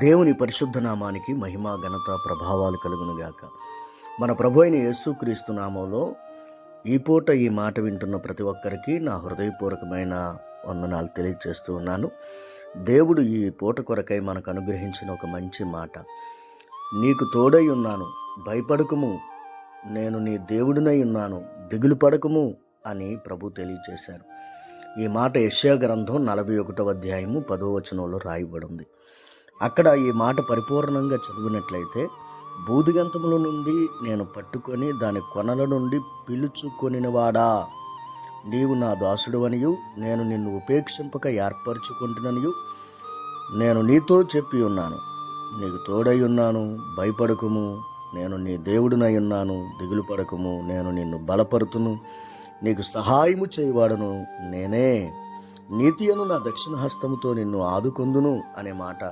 దేవుని పరిశుద్ధ నామానికి మహిమ ఘనత ప్రభావాలు కలుగునుగాక. మన ప్రభు అయిన యేసుక్రీస్తు నామంలో ఈ పూట ఈ మాట వింటున్న ప్రతి ఒక్కరికి నా హృదయపూర్వకమైన వందనాలు తెలియజేస్తూ ఉన్నాను. దేవుడు ఈ పూట కొరకై మనకు అనుగ్రహించిన ఒక మంచి మాట. నీకు తోడై ఉన్నాను భయపడకుము. నేను నీ దేవుడినై ఉన్నాను దిగులు పడకుము అని ప్రభు తెలియజేశారు ఈ మాట యశ్యా గ్రంథం నలభై ఒకటవ అధ్యాయము పదో వచనంలో రాయబడింది. అక్కడ ఈ మాట పరిపూర్ణంగా చదివినట్లయితే బూదిగంతముల నుండి నేను పట్టుకొని దాని కొనల నుండి పిలుచుకొనినవాడా? నీవు నా దాసుడవనియు నేను నిన్ను ఉపేక్షింపక ఏర్పరచుకుంటుననియు నేను నీతో చెప్పి ఉన్నాను. నీకు తోడై ఉన్నాను భయపడకుము. నేను నీ దేవుడినై ఉన్నాను దిగులు పడకుము. నేను నిన్ను బలపరుతును. నీకు సహాయము చేయవాడను నేనే. నీతి అను నా దక్షిణ హస్తముతో నిన్ను ఆదుకొందును అనే మాట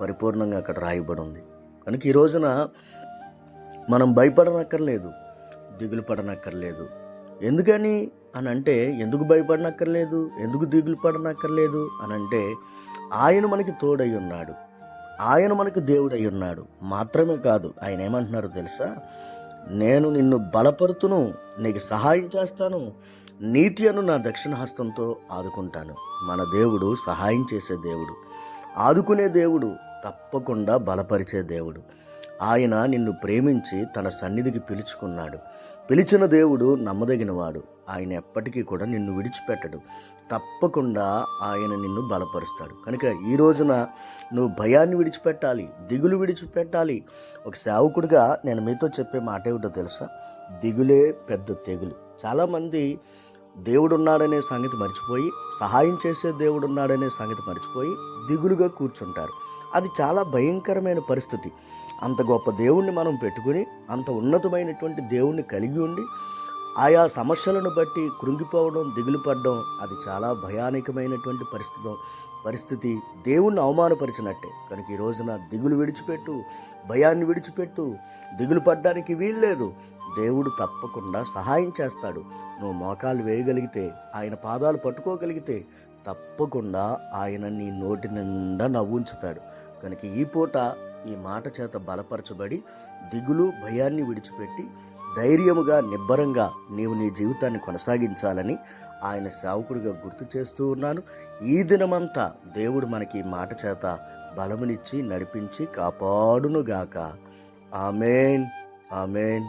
పరిపూర్ణంగా అక్కడ రాయబడి ఉంది కనుక ఈ రోజున మనం భయపడనక్కర్లేదు దిగులు పడనక్కర్లేదు. ఎందుకని అని అంటే ఎందుకు భయపడనక్కర్లేదు ఎందుకు దిగులు పడనక్కర్లేదు అని అంటే ఆయన మనకి తోడై ఉన్నాడు ఆయన మనకు దేవుడై ఉన్నాడు మాత్రమే కాదు ఆయన ఏమంటున్నారు తెలుసా? నేను నిన్ను బలపరుతును నీకు సహాయం చేస్తాను నీతి అను నా దక్షిణ హస్తంతో ఆదుకుంటాను. మన దేవుడు సహాయం చేసే దేవుడు. ఆదుకునే దేవుడు తప్పకుండా బలపరిచే దేవుడు. ఆయన నిన్ను ప్రేమించి తన సన్నిధికి పిలుచుకున్నాడు. పిలిచిన దేవుడు నమ్మదగినవాడు. ఆయన ఎప్పటికీ కూడా నిన్ను విడిచిపెట్టడు. తప్పకుండా ఆయన నిన్ను బలపరుస్తాడు. కనుక ఈ రోజున నువ్వు భయాన్ని విడిచిపెట్టాలి దిగులు విడిచిపెట్టాలి. ఒక సేవకుడిగా నేను మీతో చెప్పే మాట ఏమిటో తెలుసా? దిగులే పెద్ద తెగులు. చాలామంది దేవుడున్నాడనే సంగతి మర్చిపోయి సహాయం చేసే దేవుడున్నాడనే సంగతి మర్చిపోయి దిగులుగా కూర్చుంటారు. అది చాలా భయంకరమైన పరిస్థితి. అంత గొప్ప దేవుణ్ణి మనం పెట్టుకుని అంత ఉన్నతమైనటువంటి దేవుణ్ణి కలిగి ఉండి ఆయా సమస్యలను బట్టి కృంగిపోవడం దిగులు పడడం అది చాలా భయానకమైనటువంటి పరిస్థితి పరిస్థితి. దేవుణ్ణి అవమానపరిచినట్టే. కనుక ఈ రోజున దిగులు విడిచిపెట్టు భయాన్ని విడిచిపెట్టు. దిగులు పడ్డానికి వీల్లేదు. దేవుడు తప్పకుండా సహాయం చేస్తాడు. నువ్వు మోకాలు వేయగలిగితే ఆయన పాదాలు పట్టుకోగలిగితే తప్పకుండా ఆయన నీ నోటి నిండా నవ్వుంచుతాడు. కనుక ఈ పూట ఈ మాట చేత బలపరచబడి దిగులు భయాన్ని విడిచిపెట్టి ధైర్యముగా నిబ్బరంగా నీవు నీ జీవితాన్ని కొనసాగించాలని ఆయన సేవకుడిగా గుర్తు చేస్తూ ఉన్నాను. ఈ దినమంతా దేవుడు మనకి ఈ మాట చేత బలమునిచ్చి నడిపించి కాపాడునుగాక. ఆమెన్. ఆమెన్.